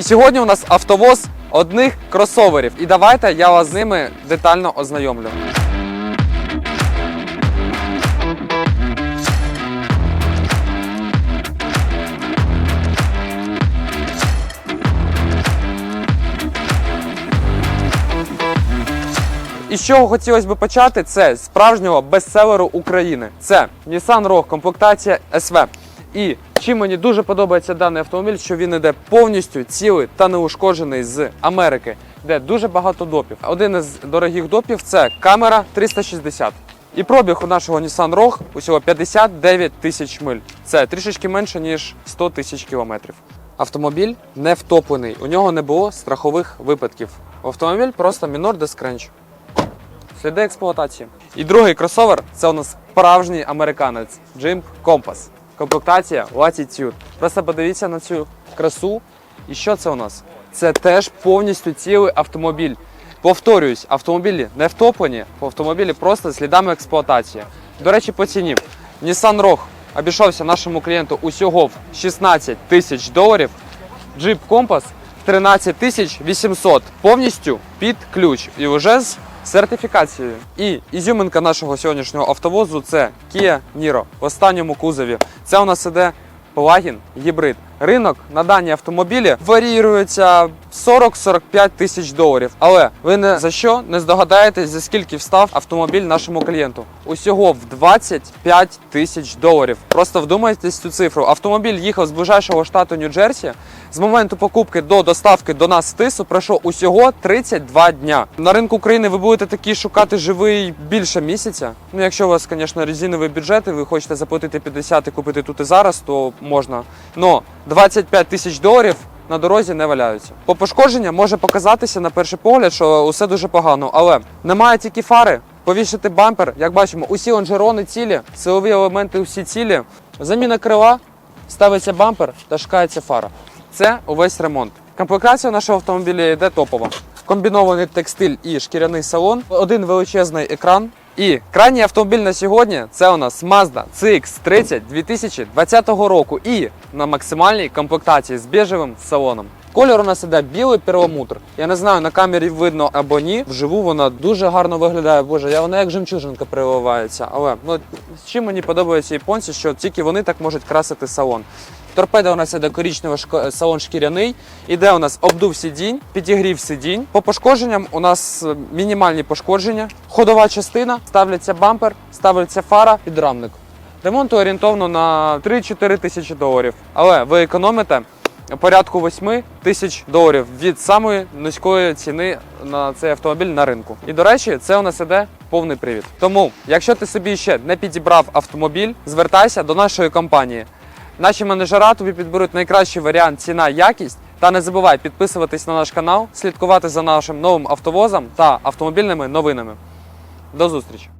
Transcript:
І сьогодні у нас автовоз одних кросоверів. І давайте я вас з ними детально ознайомлю. І з чого хотілося б почати, це справжнього бестселеру України. Це Nissan Rogue, комплектація SV. І чим мені дуже подобається даний автомобіль, що він іде повністю цілий та неушкоджений з Америки, де дуже багато допів. Один із дорогих допів це камера 360. І пробіг у нашого Nissan Rogue усього 59 тисяч миль. Це трішечки менше ніж 100 тисяч кілометрів. Автомобіль не втоплений, у нього не було страхових випадків. Автомобіль просто мінор дескренч. Сліди експлуатації. І другий кросовер це у нас справжній американець Jeep Compass. Комплектація Latitude. Просто подивіться на цю красу. І що це у нас? Це теж повністю цілий автомобіль. Повторююсь, автомобілі не втоплені, автомобілі просто слідами експлуатації. До речі, по ціні. Nissan Rogue обійшовся нашому клієнту усього в 16 тисяч доларів. Jeep Compass 13 тисяч 800 повністю під ключ і вже з сертифікацією. І ізюминка нашого сьогоднішнього автовозу це Kia Niro в останньому кузові. Це у нас іде плагін гібрид. Ринок на дані автомобілі варіюється 40-45 тисяч доларів. Але ви не за що не здогадаєтесь, за скільки встав автомобіль нашому клієнту. Усього в 25 тисяч доларів. Просто вдумайтесь цю цифру. Автомобіль їхав з ближайшого штату Нью-Джерсі. З моменту покупки до доставки до нас з тису пройшло усього 32 дня. На ринку України ви будете такі шукати живий більше місяця. Ну, якщо у вас, звісно, резиновий бюджет, і ви хочете заплатити 50 і купити тут і зараз, то можна. Но 25 тисяч доларів на дорозі не валяються. По пошкодженням може показатися на перший погляд, що усе дуже погано, але немає тільки фари. Повішати бампер, як бачимо, усі лонжерони цілі, силові елементи усі цілі. Заміна крила, ставиться бампер та шукається фара. Це увесь ремонт. Комплектація нашого автомобіля йде топова. Комбінований текстиль і шкіряний салон, один величезний екран. І крайній автомобіль на сьогодні це у нас Mazda CX-30 2020 року і на максимальній комплектації з біжевим салоном. Колір у нас іде білий перламутр. Я не знаю, на камері видно або ні. Вживу вона дуже гарно виглядає. Боже, я вона як жемчужинка приливається. Але ну чим мені подобаються японці, що тільки вони так можуть красити салон. Торпеда у нас іде коричневий шко- салон шкіряний. Іде у нас обдув сидінь, підігрів сидінь. По пошкодженням у нас е, мінімальні пошкодження. Ходова частина, ставляться бампер, ставиться фара, підрамник. Ремонт орієнтовно на 3-4 тисячі доларів. Але ви економите порядку 8 тисяч доларів від самої низької ціни на цей автомобіль на ринку. І до речі, це у нас іде повний привід. Тому, якщо ти собі ще не підібрав автомобіль, звертайся до нашої компанії. Наші менеджера тобі підберуть найкращий варіант ціна, якість. Та не забувай підписуватись на наш канал, слідкувати за нашим новим автовозом та автомобільними новинами. До зустрічі!